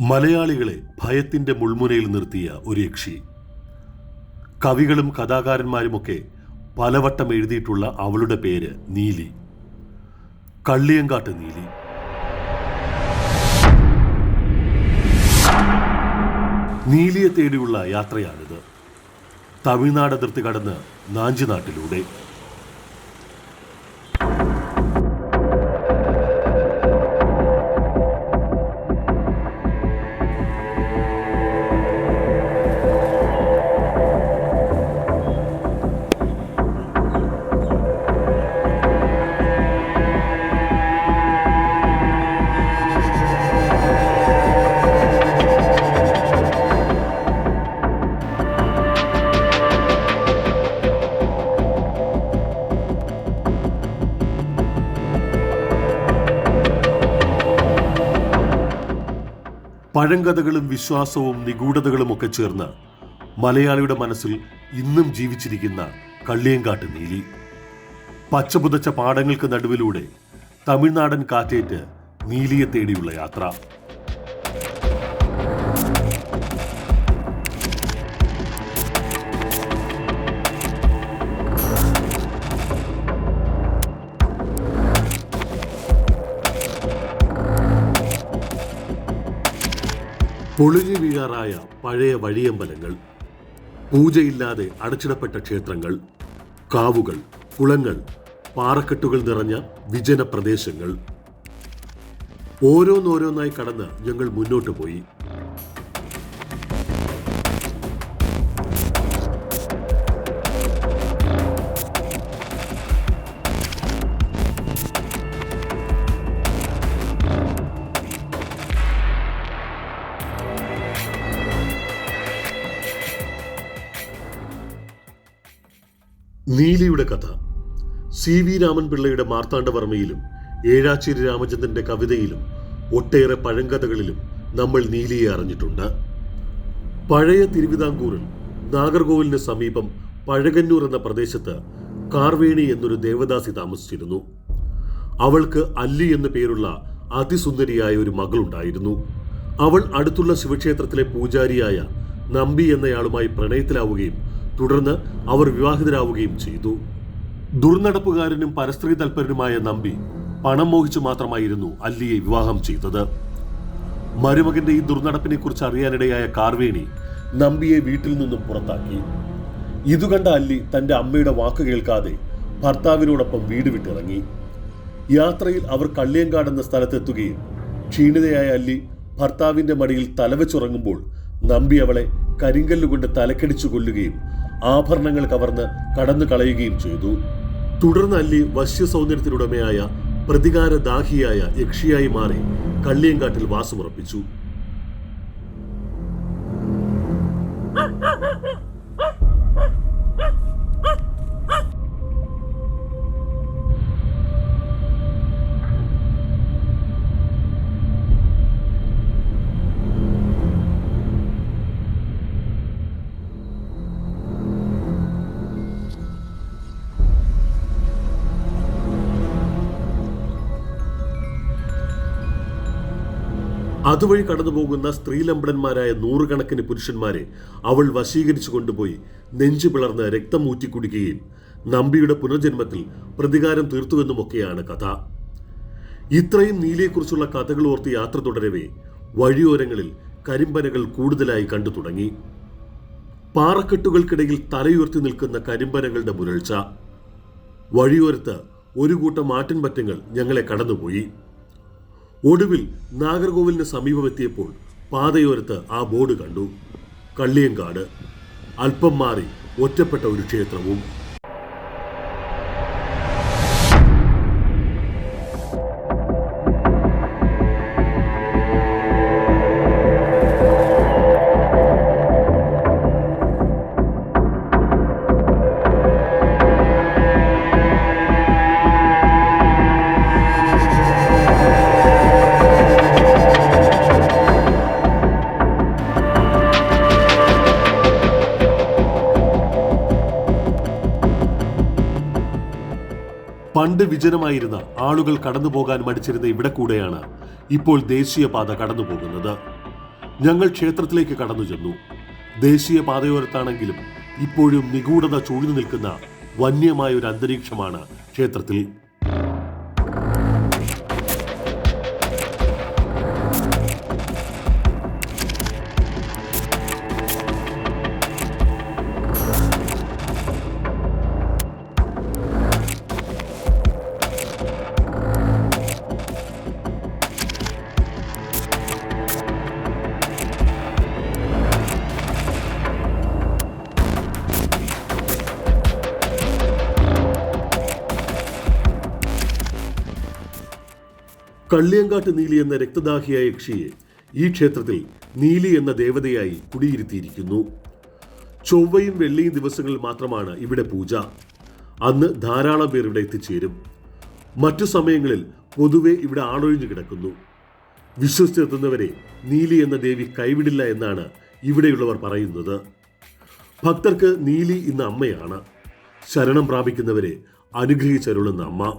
മലയാളികളെ ഭയത്തിന്റെ മുൾമുനയിൽ നിർത്തിയ ഒരു യക്ഷി. കവികളും കഥാകാരന്മാരുമൊക്കെ പലവട്ടം എഴുതിയിട്ടുള്ള അവളുടെ പേര് നീലി. കള്ളിയങ്കാട്ട് നീലി. നീലിയെ തേടിയുള്ള യാത്രയാണിത്. തമിഴ്നാട് അതിർത്തി കടന്ന് നാഞ്ചിനാട്ടിലൂടെ. പഴങ്കഥകളും വിശ്വാസവും നിഗൂഢതകളും ഒക്കെ ചേർന്ന് മലയാളിയുടെ മനസ്സിൽ ഇന്നും ജീവിച്ചിരിക്കുന്ന കള്ളിയങ്കാട്ട് നീലി. പച്ചപുതച്ച പാടങ്ങൾക്ക് നടുവിലൂടെ തമിഴ്നാടൻ കാറ്റേറ്റ് നീലിയെ തേടിയുള്ള യാത്ര. പൊളിഞ്ഞു വീഴാറായ പഴയ വഴിയമ്പലങ്ങൾ പൂജയില്ലാതെ അടച്ചിടപ്പെട്ട ക്ഷേത്രങ്ങൾ കാവുകൾ കുളങ്ങൾ പാറക്കെട്ടുകൾ നിറഞ്ഞ വിജന പ്രദേശങ്ങൾ. ഓരോന്നോരോന്നായി കടന്ന് ഞങ്ങൾ മുന്നോട്ട് പോയി. നീലിയുടെ കഥ. സി വി രാമൻപിള്ളയുടെ മാർത്താണ്ഡവർമ്മയിലും ഏഴാച്ചേരി രാമചന്ദ്രന്റെ കവിതയിലും ഒട്ടേറെ പഴങ്കഥകളിലും നമ്മൾ നീലിയെ അറിഞ്ഞിട്ടുണ്ട്. പഴയ തിരുവിതാംകൂറിൽ നാഗർകോവിലിന് സമീപം പഴകന്നൂർ എന്ന പ്രദേശത്ത് കാർവേണി എന്നൊരു ദേവദാസി താമസിച്ചിരുന്നു. അവൾക്ക് അല്ലി എന്നു പേരുള്ള അതിസുന്ദരിയായ ഒരു മകളുണ്ടായിരുന്നു. അവൾ അടുത്തുള്ള ശിവക്ഷേത്രത്തിലെ പൂജാരിയായ നമ്പി എന്നയാളുമായി പ്രണയത്തിലാവുകയും തുടർന്ന് അവർ വിവാഹിതരാവുകയും ചെയ്തു. ദുർനടപ്പുകാരനും പരസ്ത്രീ തൽപരനുമായ നമ്പി പണം മോഹിച്ചു മാത്രമായിരുന്നു അല്ലിയെ വിവാഹം ചെയ്തത്. മരുമകന്റെ ഈ ദുർനടപ്പിനെ കുറിച്ച് അറിയാനിടയായ കാർവേണി നമ്പിയെ വീട്ടിൽ നിന്നും പുറത്താക്കി. ഇതുകണ്ട അല്ലി തന്റെ അമ്മയുടെ വാക്ക് കേൾക്കാതെ ഭർത്താവിനോടൊപ്പം വീട് വിട്ടിറങ്ങി. യാത്രയിൽ അവർ കള്ളിയങ്കാടെന്ന സ്ഥലത്തെത്തുകയും ക്ഷീണിതയായ അല്ലി ഭർത്താവിന്റെ മടിയിൽ തലവെച്ചുറങ്ങുമ്പോൾ നമ്പി അവളെ കരിങ്കല്ലുകൊണ്ട് തലക്കടിച്ചു കൊല്ലുകയും ആഭരണങ്ങൾ കവർന്ന് കടന്നു കളയുകയും ചെയ്തു. തുടർന്ന് അല്ലി വശ്യ സൗന്ദര്യത്തിനുടമയായ പ്രതികാരദാഹിയായ യക്ഷിയായി മാറി കള്ളിയങ്കാട്ടിൽ വാസമുറപ്പിച്ചു. അതുവഴി കടന്നുപോകുന്ന സ്ത്രീലമ്പടന്മാരായ നൂറുകണക്കിന് പുരുഷന്മാരെ അവൾ വശീകരിച്ചു കൊണ്ടുപോയി നെഞ്ചു പിളർന്ന് രക്തം ഊറ്റിക്കുടിക്കുകയും നമ്പിയുടെ പുനർജന്മത്തിൽ പ്രതികാരം തീർത്തുവെന്നുമൊക്കെയാണ് കഥ. ഇത്രയും നീലയെക്കുറിച്ചുള്ള കഥകൾ ഓർത്ത് യാത്ര തുടരവേ വഴിയോരങ്ങളിൽ കരിമ്പനകൾ കൂടുതലായി കണ്ടു തുടങ്ങി. പാറക്കെട്ടുകൾക്കിടയിൽ തലയുയർത്തി നിൽക്കുന്ന കരിമ്പനകളുടെ മുരൾച്ച വഴിയോരത്ത് ഒരു കൂട്ടം ആട്ടിൻപറ്റങ്ങൾ ഞങ്ങളെ കടന്നുപോയി. ഒടുവിൽ നാഗർകോവിലിന് സമീപമെത്തിയപ്പോൾ പാതയോരത്ത് ആ ബോർഡ് കണ്ടു. കള്ളിയങ്കാട്. അല്പം മാറി ഒറ്റപ്പെട്ട ഒരു ക്ഷേത്രവും പണ്ട് വിജനമായിരുന്ന ആളുകൾ കടന്നു പോകാൻ മടിച്ചിരുന്ന ഇവിടെ കൂടെയാണ് ഇപ്പോൾ ദേശീയപാത കടന്നു പോകുന്നത് ഞങ്ങൾ ക്ഷേത്രത്തിലേക്ക് കടന്നു ചെന്നു. ദേശീയപാതയോരത്താണെങ്കിലും ഇപ്പോഴും നിഗൂഢത ചൂഴ്ന്നു നിൽക്കുന്ന വന്യമായ ഒരു അന്തരീക്ഷമാണ് ക്ഷേത്രത്തിൽ. കള്ളിയങ്കാട്ട് നീലി എന്ന രക്തദാഹിയായ യക്ഷിയെ ഈ ക്ഷേത്രത്തിൽ നീലി എന്ന ദേവതയായി കുടിയിരുത്തിയിരിക്കുന്നു. ചൊവ്വയും വെള്ളിയും ദിവസങ്ങളിൽ മാത്രമാണ് ഇവിടെ പൂജ. അന്ന് ധാരാളം പേർ ഇവിടെ എത്തിച്ചേരും. മറ്റു സമയങ്ങളിൽ പൊതുവെ ഇവിടെ ആളൊഴിഞ്ഞു കിടക്കുന്നു. വിശ്വസിച്ചെത്തുന്നവരെ നീലി എന്ന ദേവി കൈവിടില്ല എന്നാണ് ഇവിടെയുള്ളവർ പറയുന്നത്. ഭക്തർക്ക് നീലി ഇന്ന് അമ്മയാണ്. ശരണം പ്രാപിക്കുന്നവരെ അനുഗ്രഹിച്ചരുളുന്ന അമ്മ.